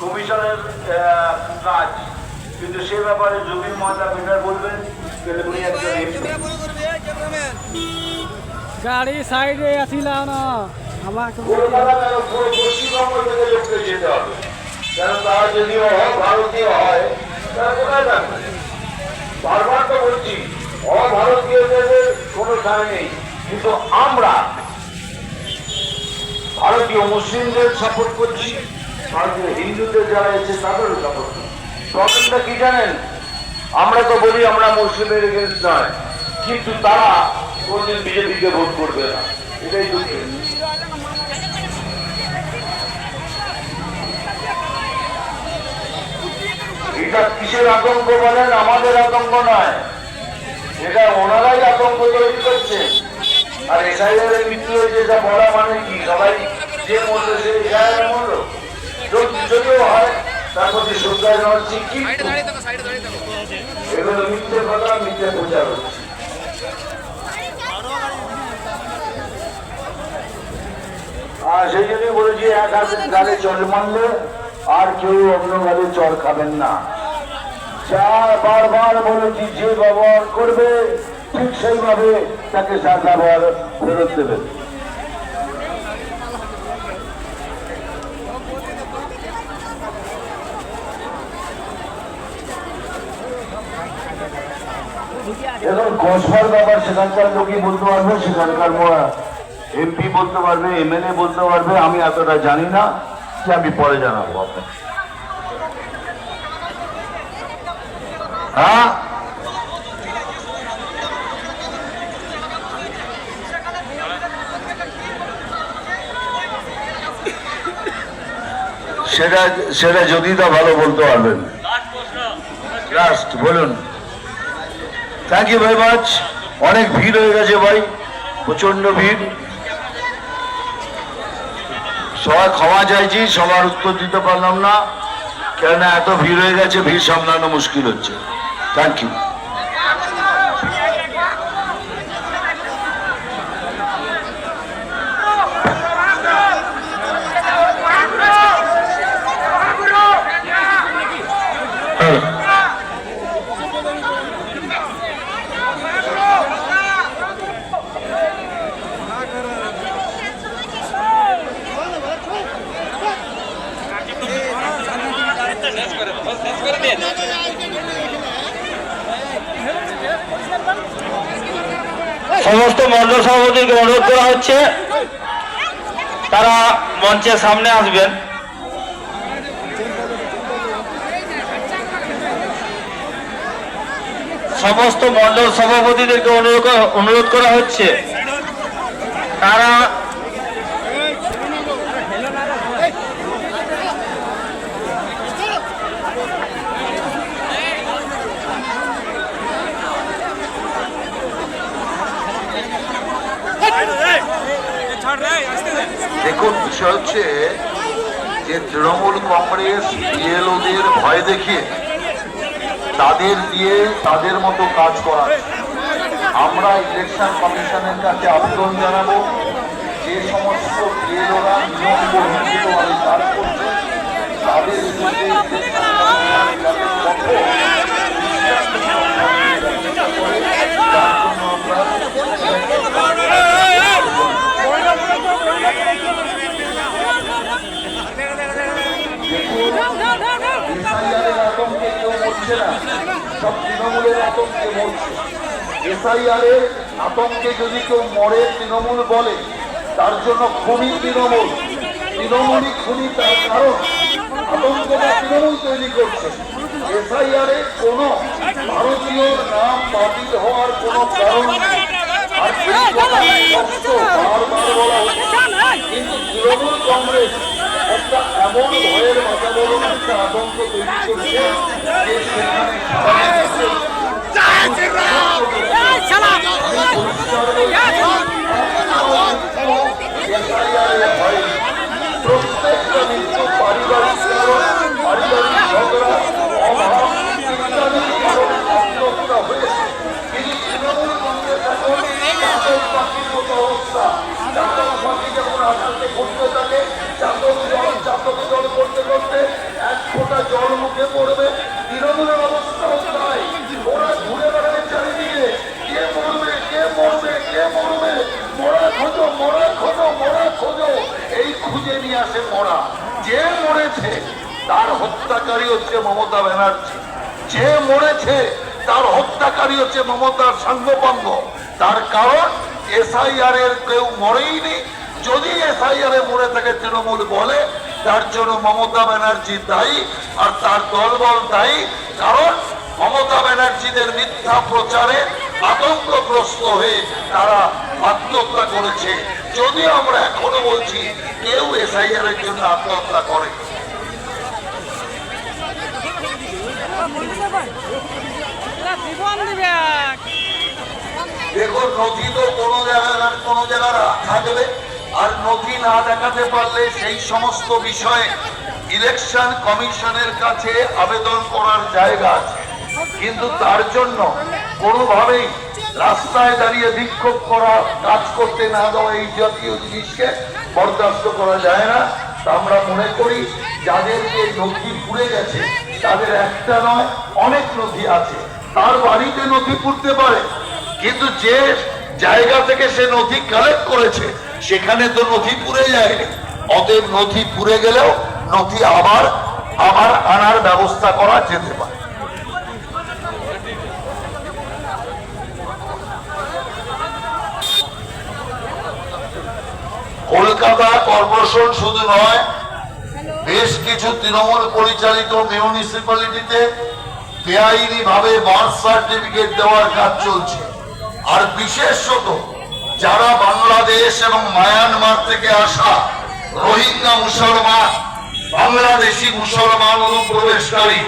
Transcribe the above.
কমিশনের কাজ। কিন্তু সে ব্যাপারে বলবেন তাহলে উনি একজন গাড়ি সাইডে আসিলাম না। আমাকে পুরো পশ্চিমবঙ্গ থেকে লোককে যেতে হবে? কেন তারা যদি ভারতীয় হয় তারা কোথায় থাকবে? বারবার তো বলছি অভারতীয়দের কোনো ঠাঁই নেই। কিন্তু আমরা ভারতীয় মুসলিমদের সাপোর্ট করছি। ভারতীয় হিন্দুদের যারা এসে তাদেরও করছি প্রবলেমটা কি জানেন? আমরা তো বলি আমরা মুসলিমের এগেনস্ট নয়, কিন্তু তারা কোনদিন বিজেপিকে ভোট করবে না। এটাই দুঃখের এটা কিসের আতঙ্ক বলেন? আমাদের আতঙ্ক নয়। এটা ওনারাই আতঙ্ক তৈরি করছে আর এসআইআর মৃত্যু হয়েছে, এটা বলা মানে কি? সবাই যে মরলো সে এসআইআর মরলো যদিও হয় তার প্রতি শ্রদ্ধা জানাচ্ছি কিন্তু এগুলো মিথ্যে কথা মিথ্যে প্রচার হচ্ছে। আর সেই জন্যই বলেছি এক হাতে গালে চল মারলে আর কেউ অন্য গালে চল খাবেন না। যা বারবার বলেছি যে ব্যবহার করবে ঠিক সেইভাবে তাকে সার ব্যবহার ফেরত দেবে এখন কসবার ব্যাপার, সেখানকার লোকই বলতে পারবে, সেখানকার এমপি বলতে পারবে এমএলএ বলতে পারবে, আমি এতটা জানি না যে আমি পরে জানাব আপনাকে। হ্যাঁ? সেটা সেটা যদি তা ভালো বলতে পারবেন। লাস্ট বলুন। থ্যাংক ইউ ভাই মাচ অনেক ভিড় হয়ে গেছে ভাই। প্রচণ্ড ভিড়। সবাই ক্ষমা চাইছি, সবার উত্তর দিতে পারলাম না। কেননা এত ভিড় হয়ে গেছে, ভিড় সামলানো মুশকিল হচ্ছে। থ্যাংক ইউ সমস্ত মন্ডল সভাপতিকে অনুরোধ করা হচ্ছে, তারা মঞ্চের সামনে আসবেন। সমস্ত মন্ডল সভাপতিদেরকে অনুরোধ করা- অনুরোধ করা হচ্ছে, তারা দেখুন বিষয় হচ্ছে যে তৃণমূল কংগ্রেস, বিএলওদের ভয় দেখিয়ে তাদের দিয়ে তাদের মতো কাজ করা। আমরা ইলেকশন কমিশনের কাছে আবেদন জানাব, যে সমস্ত বিএলওরা নিয়ম বহির্ভূতভাবে কাজ করছে তাদের বিরুদ্ধে election commission যাতে কঠোর তার জন্য আমরা এসআইআরের আতঙ্কে না সব তৃণমূলের আতঙ্কে মরছে। এসআইআরের আতঙ্কে যদি কেউ মরে তৃণমূল বলে তার জন্য খুবই তৃণমূল। তৃণমূলই খুবই তার কারণ। আতঙ্কটা তৃণমূল তৈরি করছে। এসআইআরে কোনো ভারতীয় নাম বাতিল হওয়ার কোনো কারণ নেই। যে মরেছে, তার হত্যাকারী হচ্ছে মমতা ব্যানার্জি। যে মরেছে, তার হত্যাকারী হচ্ছে মমতার সাঙ্গপাঙ্গ। তার কারণ এসআইআর এর কেউ মরেইনি যদি এসআইআর মরে থাকে তৃণমূল বলে, তার জন্য মমতা ব্যানার্জি দায়ী আর তার দলবল দায়ী। কারণ মমতা ব্যানার্জিদের মিথ্যা প্রচারে আতঙ্কগ্রস্ত হয়ে তারা আত্মহত্যা করেছে। যদিও আমরা এখনও বলছি, কেউ এসআইআর এর জন্য আত্মহত্যা করে। দেখুন নথি তো কোনো জায়গায় কোনো জায়গায় থাকবে। আর নথি না দেখাতে পারলে সেই সমস্ত বিষয়ে ইলেকশন কমিশনের কাছে আবেদন করার জায়গা আছে। কিন্তু তার জন্য কোনোভাবেই রাস্তায় দাঁড়িয়ে বিক্ষোভ করা, কাজ করতে না দেওয়া এই জাতীয় জিনিসকে বরদাস্ত করা যায় না। তা আমরা মনে করি যাদেরকে নথি পুড়ে গেছে, তাদের একটা নয়, অনেক নথি আছে। তার বাড়িতে নথি পুড়তে পারে, কিন্তু যে জায়গা থেকে সে নথি কালেক্ট করেছে সেখানে তো নথি পুড়ে যায়। অতএব নথি পুড়ে গেলেও নথি আবার আবার আনার ব্যবস্থা করা যেতে পারে। কলকাতা কর্পোরেশন শুধু নয়, বেশ কিছু তৃণমূল পরিচালিত মিউনিসিপ্যালিটিতে বেআইনি ভাবে বার্থ সার্টিফিকেট দেওয়ার কাজ চলছে। আর বিশেষত যারা বাংলাদেশ এবং মায়ানমার থেকে আসা রোহিঙ্গা মুসলমান বাংলাদেশি মুসলমান অনুপ্রবেশকারী